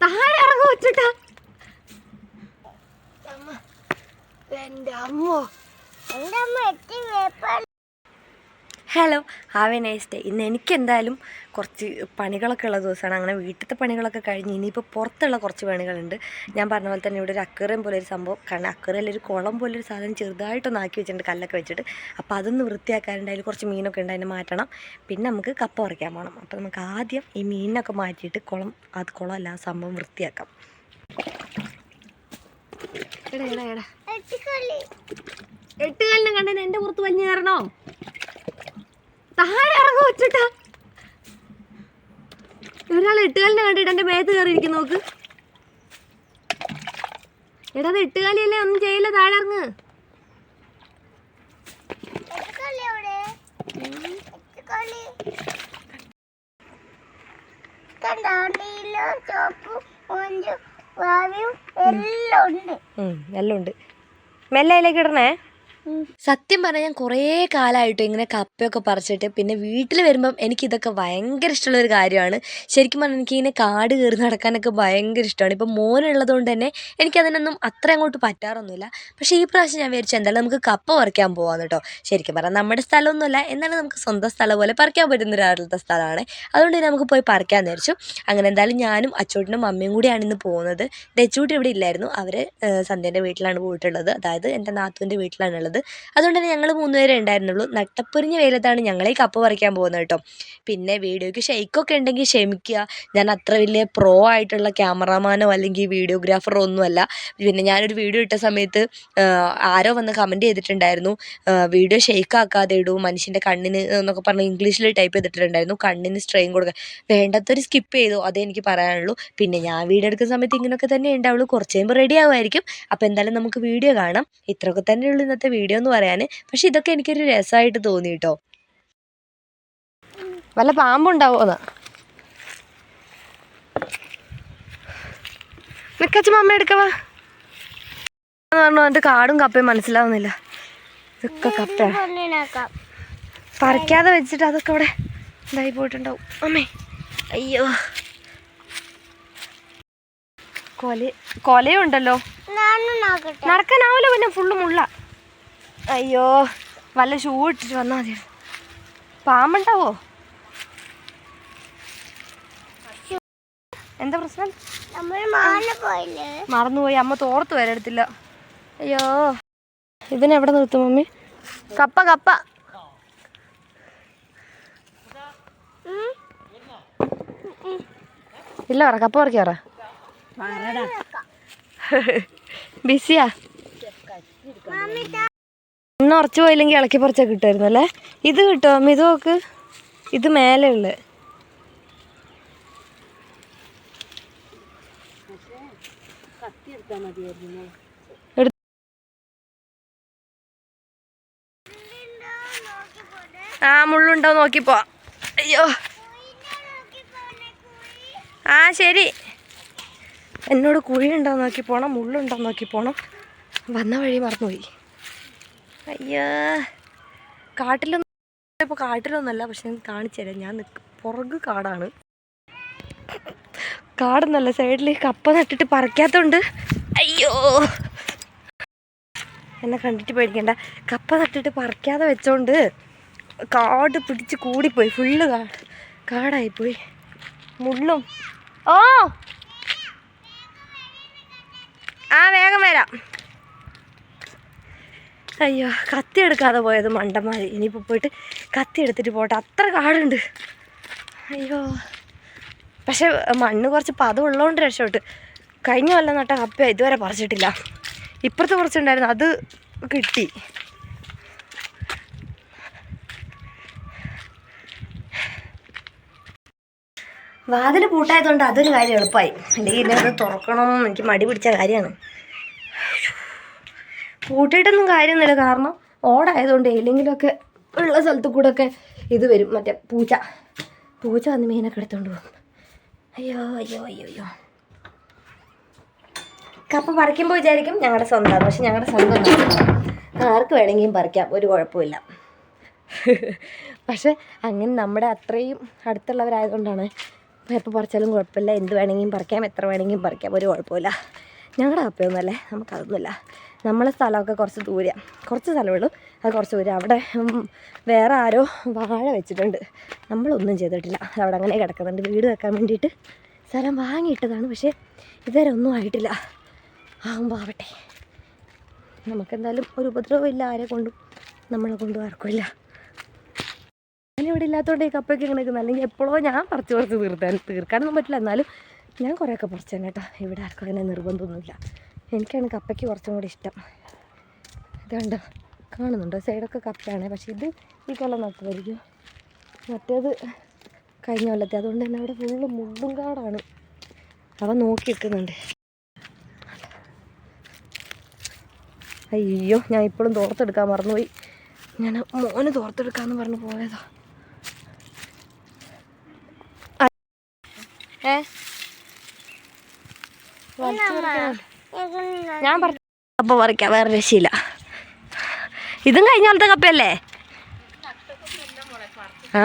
താഴെ ഇറങ്ങ വെച്ചിട്ടാ എന്റെ അമ്മോ. എന്റെ അമ്മ എത്തി വേപ്പാൻ hello have a nice day. ഇന്ന് എനിക്കെന്തായാലും കുറച്ച് പണികളൊക്കെ ഉള്ള ദിവസമാണ്. അങ്ങനെ വീട്ടിലത്തെ പണികളൊക്കെ കഴിഞ്ഞ് ഇനിയിപ്പോൾ പുറത്തുള്ള കുറച്ച് പണികളുണ്ട്. ഞാൻ പറഞ്ഞ പോലെ തന്നെ ഇവിടെ ഒരു അക്കറയും പോലെ ഒരു സംഭവം. കാരണം അക്കറയിൽ ഒരു കുളം പോലെ ഒരു സാധനം ചെറുതായിട്ടൊന്ന് ആക്കി വെച്ചിട്ടുണ്ട് കല്ലൊക്കെ വെച്ചിട്ട്. അപ്പോൾ അതൊന്ന് വൃത്തിയാക്കാനുണ്ട് അതിൽ കുറച്ച് മീനൊക്കെ ഉണ്ട് അതിനെ മാറ്റണം. പിന്നെ നമുക്ക് കപ്പ പറിക്കാൻ പോകണം അപ്പോൾ നമുക്ക് ആദ്യം ഈ മീനിനൊക്കെ മാറ്റിയിട്ട് കുളം അത് കുളമല്ല ആ സംഭവം വൃത്തിയാക്കാം. എടാ എടാ എടാ. എട്ട് എട്ടുകാലിനെ കണ്ടതിന് എന്റെ പുറത്ത് വലിഞ്ഞു കയറണോ? വെച്ചിട്ടാ ഒരാൾ എട്ടുകാലിനെ കണ്ടിട്ട് എന്റെ മേത്ത് കയറിയിരിക്കും നോക്ക്. എടാ അത് എട്ടുകാലിയല്ലേ ഒന്നും ചെയ്യില്ല താഴെ ഇറങ്ങ് എല്ലാം ഉണ്ട്. എല്ലാം ഉണ്ട്. മെല്ലെ അതിലേക്ക് ഇടണേ. സത്യം പറഞ്ഞാൽ ഞാൻ കുറേ കാലമായിട്ട് ഇങ്ങനെ കപ്പയൊക്കെ പറിച്ചിട്ട് പിന്നെ വീട്ടിൽ വരുമ്പം എനിക്കിതൊക്കെ ഭയങ്കര ഇഷ്ടമുള്ളൊരു കാര്യമാണ്. ശരിക്കും പറഞ്ഞാൽ എനിക്കിങ്ങനെ കാട് കയറി നടക്കാനൊക്കെ ഭയങ്കര ഇഷ്ടമാണ്. ഇപ്പം മോനുള്ളത് കൊണ്ട് തന്നെ എനിക്കതിനൊന്നും അത്ര അങ്ങോട്ട് പറ്റാറൊന്നുമില്ല. പക്ഷേ ഈ പ്രാവശ്യം ഞാൻ വിചാരിച്ചു എന്തായാലും നമുക്ക് കപ്പ പറിക്കാൻ പോകാമെന്ന് കേട്ടോ. ശരിക്കും പറഞ്ഞാൽ നമ്മുടെ സ്ഥലമൊന്നുമല്ല എന്നാലും നമുക്ക് സ്വന്തം സ്ഥലം പോലെ പറിക്കാൻ പറ്റുന്ന ഒരാളുടെ സ്ഥലമാണ്. അതുകൊണ്ട് തന്നെ നമുക്ക് പോയി പറിക്കാൻ വിചാരിച്ചു. അങ്ങനെ എന്തായാലും ഞാനും അച്ചോട്ടിനും അമ്മയും കൂടിയാണ് ഇന്ന് പോകുന്നത്. ദച്ചൂട്ടി ഇവിടെ ഇല്ലായിരുന്നു. അവർ സന്ധ്യന്റെ വീട്ടിലാണ് പോയിട്ടുള്ളത്. അതായത് എന്റെ നാത്തുവിന്റെ വീട്ടിലാണുള്ളത്. അതുകൊണ്ട് തന്നെ ഞങ്ങൾ മൂന്നുപേരെ ഉണ്ടായിരുന്നുള്ളൂ. നട്ടപ്പൊരിഞ്ഞ വെയിലത്താണ് ഞങ്ങളെ കപ്പ് പറിക്കാൻ പോകുന്നത് കേട്ടോ. പിന്നെ വീഡിയോയ്ക്ക് ഷെയ്ക്കൊക്കെ ഉണ്ടെങ്കിൽ ക്ഷമിക്കുക. ഞാൻ അത്ര വലിയ പ്രോ ആയിട്ടുള്ള ക്യാമറാമാനോ അല്ലെങ്കിൽ വീഡിയോഗ്രാഫറോ ഒന്നുമല്ല. പിന്നെ ഞാനൊരു വീഡിയോ ഇട്ട സമയത്ത് ആരോ വന്ന് കമന്റ് ചെയ്തിട്ടുണ്ടായിരുന്നു. വീഡിയോ ഷെയ്ക്ക് ആക്കാതെ ഇടൂ മനുഷ്യന്റെ കണ്ണിന് എന്നൊക്കെ പറഞ്ഞ് ഇംഗ്ലീഷിൽ ടൈപ്പ് ചെയ്തിട്ടുണ്ടായിരുന്നു. കണ്ണിന് സ്ട്രെയിൻ കൊടുക്കുക വേണ്ടത്തൊരു സ്കിപ്പ് ചെയ്തു അതേ എനിക്ക് പറയാനുള്ളൂ. പിന്നെ ഞാൻ വീഡിയോ എടുക്കുന്ന സമയത്ത് ഇങ്ങനെയൊക്കെ തന്നെ ഉണ്ടാവുള്ളൂ. കുറച്ച് റെഡി ആവുമായിരിക്കും. അപ്പോൾ എന്തായാലും നമുക്ക് വീഡിയോ കാണാം. ഇത്രയൊക്കെ തന്നെയുള്ളൂ ഇന്നത്തെ വീഡിയോ. എന്ന് പറയാൻ പക്ഷെ ഇതൊക്കെ എനിക്കൊരു രസമായിട്ട് തോന്നി കേട്ടോ വല്ല പാമ്പുണ്ടാവോന്ന്? നിക്കച്ച മമ്മ എടുക്കവാ പറഞ്ഞു എന്റെ കാടും കപ്പയും മനസ്സിലാവുന്നില്ല. ഇതൊക്കെ കപ്പ പറിക്കാതെ വെച്ചിട്ട് അതൊക്കെ അവിടെ ഇതായി പോയിട്ടുണ്ടാവും. അമ്മേ. അയ്യോ. കൊല കൊലയുണ്ടല്ലോ. നടക്കാനാവില്ല പിന്നെ ഫുള്ള് മുള്ള. അയ്യോ വല്ല ഷൂ ഇട്ടിട്ട് വന്നാൽ മതി. പാമ്പുണ്ടാവോ? എന്താ പ്രശ്നം? നമ്മൾ മാന പോയില്ലേ? മറന്നുപോയി. അമ്മ തോർത്ത് വരെ എടുത്തില്ല. അയ്യോ. ഇതിനെവിടെ നിർത്തും മമ്മി? കപ്പ കപ്പ. ഇല്ല പറ കപ്പ പറിക്കാ പറ. ബിസിയാ. ഇന്ന് ഉറച്ചു പോയില്ലെങ്കിൽ ഇളക്കി പറിച്ചാൽ കിട്ടുമായിരുന്നു അല്ലേ? ഇത് കിട്ടുമോ ഇത് നോക്ക്. ഇത് മേലെ ഉള്ളത് ആ മുള്ളുണ്ടോ നോക്കിപ്പോ. അയ്യോ. ആ ശരി. എന്നോട് കുഴി ഉണ്ടോ നോക്കി പോണം മുള്ളുണ്ടോ നോക്കി പോണം വന്ന വഴി മറന്നുപോയി. അയ്യോ. കാട്ടിലൊന്നും ഇപ്പോൾ കാട്ടിലൊന്നല്ല പക്ഷെ ഞാൻ കാണിച്ചുതരാം ഞാൻ പുറകു കാടാണ്. കാടൊന്നല്ല സൈഡിൽ കപ്പ നട്ടിട്ട് പറിക്കാത്തോണ്ട്. അയ്യോ. എന്നെ കണ്ടിട്ട് പേടിക്കണ്ട. കപ്പ നട്ടിട്ട് പറിക്കാതെ വെച്ചോണ്ട് കാട് പിടിച്ച് കൂടിപ്പോയി. ഫുള്ള് കാട്. കാടായിപ്പോയി. മുള്ളും. ഓ! ആ വേഗം വരാം. അയ്യോ കത്തി എടുക്കാതെ പോയത് മണ്ടന്മാർ ഇനിയിപ്പോൾ പോയിട്ട് കത്തി എടുത്തിട്ട് പോട്ടെ. അത്ര കാടുണ്ട്. അയ്യോ. പക്ഷെ മണ്ണ് കുറച്ച് പദമുള്ളതുകൊണ്ട് രക്ഷപ്പെട്ട്. കഴിഞ്ഞ കൊല്ലം നട്ട കപ്പ ഇതുവരെ പറിച്ചിട്ടില്ല. ഇപ്പുറത്ത് കുറച്ചുണ്ടായിരുന്നു അത് കിട്ടി. വാതിൽ പൂട്ടായതുകൊണ്ട് അതൊരു കാര്യം എളുപ്പമായി. അല്ലെങ്കിൽ ഇന്നത് തുറക്കണം. എനിക്ക് മടി പിടിച്ച കാര്യമാണ്. പൂട്ടിയിട്ടൊന്നും കാര്യമൊന്നുമില്ല. കാരണം ഓടായതുകൊണ്ട് ഏതെങ്കിലുമൊക്കെ ഉള്ള സ്ഥലത്ത് കൂടെ ഒക്കെ ഇത് വരും. മറ്റേ പൂച്ച. പൂച്ച വന്ന് മീനൊക്കെ എടുത്തുകൊണ്ട് പോകും. അയ്യോ അയ്യോ അയ്യോ അയ്യോ. കപ്പ പറിക്കുമ്പോൾ വിചാരിക്കും ഞങ്ങളുടെ സ്വന്തമാണ് പക്ഷെ ഞങ്ങളുടെ സ്വന്തം ആർക്ക് വേണമെങ്കിലും പറിക്കാം. ഒരു കുഴപ്പമില്ല പക്ഷെ അങ്ങനെ നമ്മുടെ അത്രയും അടുത്തുള്ളവരായതുകൊണ്ടാണ് എപ്പോൾ പറിച്ചാലും കുഴപ്പമില്ല. എന്ത് വേണമെങ്കിലും പറിക്കാം എത്ര വേണമെങ്കിലും പറിക്കാം. ഒരു കുഴപ്പമില്ല ഞങ്ങളുടെ കപ്പയൊന്നുമല്ലേ നമുക്കതൊന്നുമില്ല. നമ്മളെ സ്ഥലമൊക്കെ കുറച്ച് ദൂരെയാണ് കുറച്ച് സ്ഥലമുള്ളൂ അത് കുറച്ച് ദൂരം അവിടെ വേറെ ആരോ വാഴ വെച്ചിട്ടുണ്ട്. നമ്മളൊന്നും ചെയ്തിട്ടില്ല. അവിടെ അങ്ങനെ കിടക്കുന്നുണ്ട്. വീട് വെക്കാൻ വേണ്ടിയിട്ട് സ്ഥലം വാങ്ങിയിട്ടതാണ്. പക്ഷേ ഇതുവരെ ഒന്നും ആയിട്ടില്ല. ആകുമ്പോൾ ആവട്ടെ. നമുക്കെന്തായാലും ഒരു ഉപദ്രവം ഇല്ല ആരെ കൊണ്ടും നമ്മളെ കൊണ്ടും ആർക്കുമില്ല ഞാനിവിടെ ഇല്ലാത്തതുകൊണ്ട് ഈ കപ്പൊക്കെ ഇങ്ങനെ നിൽക്കുന്നത് അല്ലെങ്കിൽ എപ്പോഴോ ഞാൻ പറിച്ച് പറിച്ച് തീർത്താൻ തീർക്കാനൊന്നും പറ്റില്ല. എന്നാലും ഞാൻ കുറേയൊക്കെ പറിച്ചു കേട്ടോ. ഇവിടെ ആർക്കും അങ്ങനെ നിർബന്ധമൊന്നുമില്ല. എനിക്കാണ് കപ്പയ്ക്ക് കുറച്ചും കൂടി ഇഷ്ടം. ഇതുണ്ട് കാണുന്നുണ്ട്? സൈഡൊക്കെ കപ്പയാണ്. പക്ഷേ ഇത് ഈ കൊല്ലം നട്ടതായിരിക്കും മറ്റേത് കഴിഞ്ഞ കൊല്ലത്തെ. അതുകൊണ്ട് തന്നെ അവിടെ ഫുള്ള് മുള്ളും കാടാണ്. അവ നോക്കി നിൽക്കുന്നുണ്ട്. അയ്യോ ഞാൻ ഇപ്പോഴും തോർത്തെടുക്കാൻ മറന്നുപോയി. ഞാൻ മോന് തോർത്തെടുക്കാന്ന് പറഞ്ഞു പോയതാ. ഏ. ഞാൻ പറഞ്ഞു കപ്പ പറിക്കാം വേറെ രക്ഷയില്ല. ഇതും കഴിഞ്ഞ പോലത്തെ കപ്പയല്ലേ? ആ.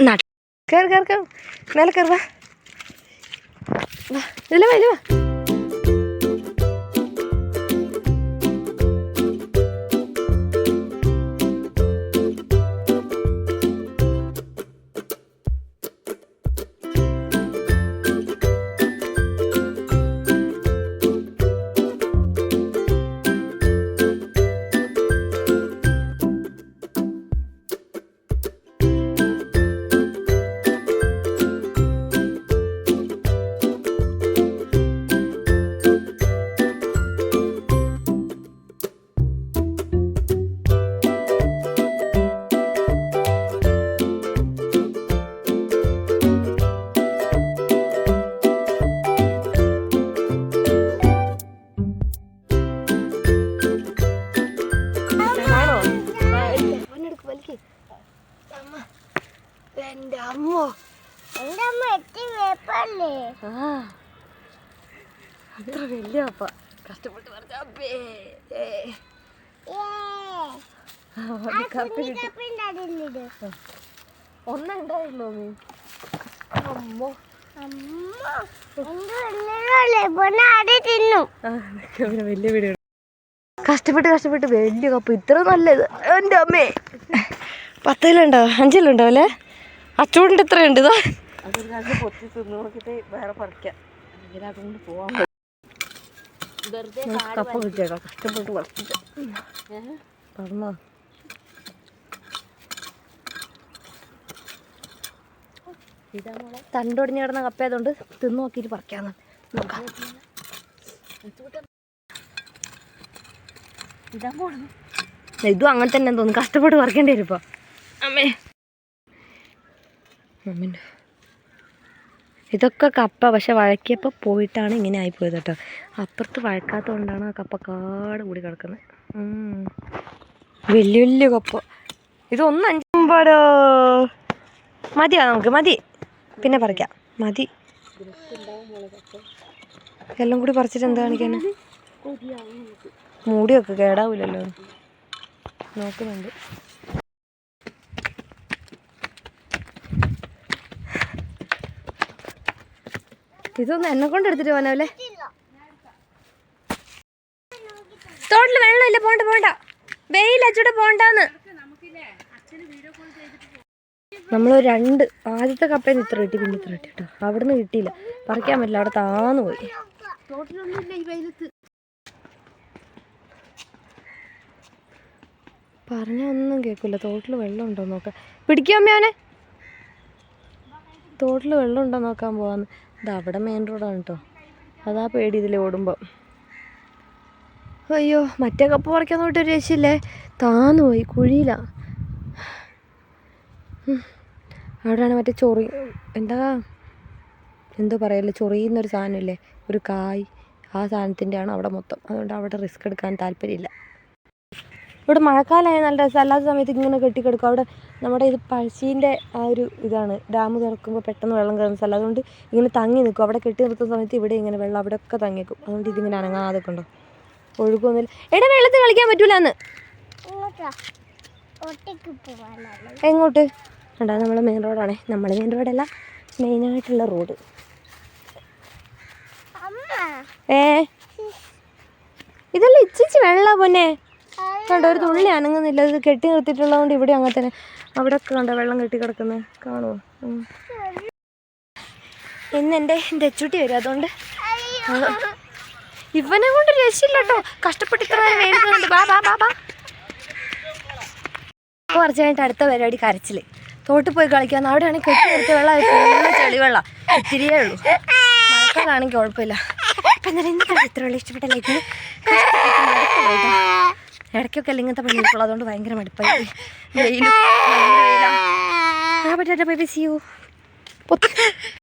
നട്ട് കയറി കയറി കയറി മേലെ കയറി വാ. വാ ഇതിലെ വാ ഇതിലെ വാ. വലിയ വീട് കഷ്ടപ്പെട്ട് കഷ്ടപ്പെട്ട് വലിയ കപ്പ്. ഇത്ര നല്ലത്. എന്റെ അമ്മേ. പത്തിലുണ്ടോ? അഞ്ചിലുണ്ടോ അല്ലേ? അച്ചൂടിന്റെ ഇത്രയുണ്ട് ഇതാ. കപ്പ കിട്ടിയേക്കാം കഷ്ടപ്പെട്ട് പറിച്ചിട്ട് പറഞ്ഞോ തണ്ടൊടിഞ്ഞ് കിടന്ന കപ്പയതുകൊണ്ട് തിന്നു നോക്കിയിട്ട് പറിക്കാന്ന്. നോക്കാം. ഇതും അങ്ങനെ തന്നെ തോന്നുന്നു. കഷ്ടപ്പെട്ട് പറിക്കേണ്ടി വരും ഇപ്പൊ. അമ്മേ. അമ്മേന്റെ ഇതൊക്കെ കപ്പ പക്ഷെ വഴക്കിയപ്പോൾ പോയിട്ടാണ് ഇങ്ങനെ ആയിപ്പോയത് കേട്ടോ. അപ്പുറത്ത് വഴക്കാത്തതുകൊണ്ടാണ് ആ കപ്പ കാട് കൂടി കിടക്കുന്നത്. വലിയ വലിയ കപ്പ. ഇതൊന്നും അഞ്ചുമ്പാടോ മതിയോ നമുക്ക്? മതി. പിന്നെ പറിക്കാം. മതി. എല്ലാം കൂടി പറിച്ചിട്ട് എന്താ കാണിക്കാൻ മൂടിയൊക്കെ കേടാവില്ലല്ലോ നോക്കുന്നുണ്ട്. ഇതൊന്നും എന്നെ കൊണ്ട് എടുത്തിട്ട് പോകാനല്ലേ തോട്ടിൽ വെള്ളമില്ല പോണ്ട പോണ്ട. വെയിൽ അച്ചൂടെ പോണ്ടാന്ന്. നമ്മൾ രണ്ട് ആദ്യത്തെ കപ്പയിൽ ഇത്ര കിട്ടി പിന്നെ ഇത്ര കിട്ടി കേട്ടോ. അവിടെ നിന്ന് കിട്ടിയില്ല. പറിക്കാൻ പറ്റില്ല അവിടെ താന്ന് പോയി. പറഞ്ഞ ഒന്നും കേൾക്കില്ല തോട്ടിൽ വെള്ളം ഉണ്ടോ നോക്കാം. പിടിക്കാം അമ്മയോനെ തോട്ടിൽ വെള്ളം ഉണ്ടോ നോക്കാൻ പോവാന്ന്. ഇത് അവിടെ മെയിൻ റോഡാണ് കേട്ടോ അതാ പേടി ഇതിൽ ഓടുമ്പോൾ അയ്യോ മറ്റേ കപ്പ് പറിക്കാൻ നോട്ട് ഒരു രക്ഷയില്ലേ? താന്നു പോയി കുഴിയില. അവിടെയാണ് മറ്റേ ചൊറി എന്താ? എന്തോ പറയല്ലേ? ചൊറിയുന്നൊരു സാധനമില്ലേ? ഒരു കായ്. ആ സാധനത്തിന്റെ ആണ് അവിടെ മൊത്തം. അതുകൊണ്ട് അവിടെ റിസ്ക് എടുക്കാൻ താല്പര്യമില്ല. ഇവിടെ മഴക്കാലമായ നല്ല രസം. അല്ലാത്ത സമയത്ത് ഇങ്ങനെ കെട്ടിക്കിടക്കും. അവിടെ നമ്മുടെ ഇത് പഴശ്ശീന്റെ ആ ഒരു ഇതാണ്. ഡാം തുറക്കുമ്പോൾ പെട്ടെന്ന് വെള്ളം കയറുന്ന സ്ഥലം. അതുകൊണ്ട് ഇങ്ങനെ തങ്ങി നിൽക്കും. അവിടെ കെട്ടി നിർത്തുന്ന സമയത്ത് ഇവിടെ ഇങ്ങനെ വെള്ളം അവിടെ അവിടെയൊക്കെ തങ്ങിക്കും. അതുകൊണ്ട് ഇതിങ്ങനെ അനങ്ങാതെ കൊണ്ടോ. ഒഴുകൊന്നുമില്ല എടാ വെള്ളത്തിൽ കളിക്കാൻ പറ്റൂലെന്ന്. എങ്ങോട്ട്? കണ്ടാ നമ്മൾ മെയിൻ റോഡാണ് നമ്മൾ മെയിൻ റോഡല്ല മെയിനായിട്ടുള്ള റോഡ് ഏ? ഇതല്ല ഇച്ചിച്ച് വെള്ള പൊന്നെ. കണ്ടോ ഒരു തുള്ളി അനങ്ങുന്നില്ല. ഇത് കെട്ടി നിർത്തിയിട്ടുള്ളതുകൊണ്ട് ഇവിടെ അങ്ങനെ തന്നെ അവിടെ കണ്ടോ വെള്ളം കെട്ടി കിടക്കുന്നത് കാണുമോ. ഇന്ന് എന്റെ ഡെച്ചുട്ടി വരും. അതുകൊണ്ട് ഇവനെ കൊണ്ട് രക്ഷയില്ല കേട്ടോ. കഷ്ടപ്പെട്ട് ഇത്ര നേരം വേണ്ടുന്നുണ്ട് ബാ ബാ ബാ ബാ അപ്പോൾ കുറച്ച് കഴിഞ്ഞിട്ട് അടുത്ത പരിപാടി കരച്ചിൽ. തോട്ടിൽ പോയി കളിക്കാൻ. അവിടെയാണെങ്കിൽ കെട്ടി നിർത്തി വെള്ളം. ചെളി വെള്ളം. ഇത്തിരിയേ ഉള്ളൂ. മഴക്കാലാണെങ്കിൽ കുഴപ്പമില്ല. അപ്പം എന്നാലും ഇന്ന് കണ്ടു? ഇഷ്ടപ്പെട്ട ലൈക്ക്. ഇടയ്ക്കൊക്കെ ഇങ്ങനത്തെ ഇപ്പോൾ അതുകൊണ്ട് ഭയങ്കര മടുപ്പായി. വെയിലും ആ പറ്റാ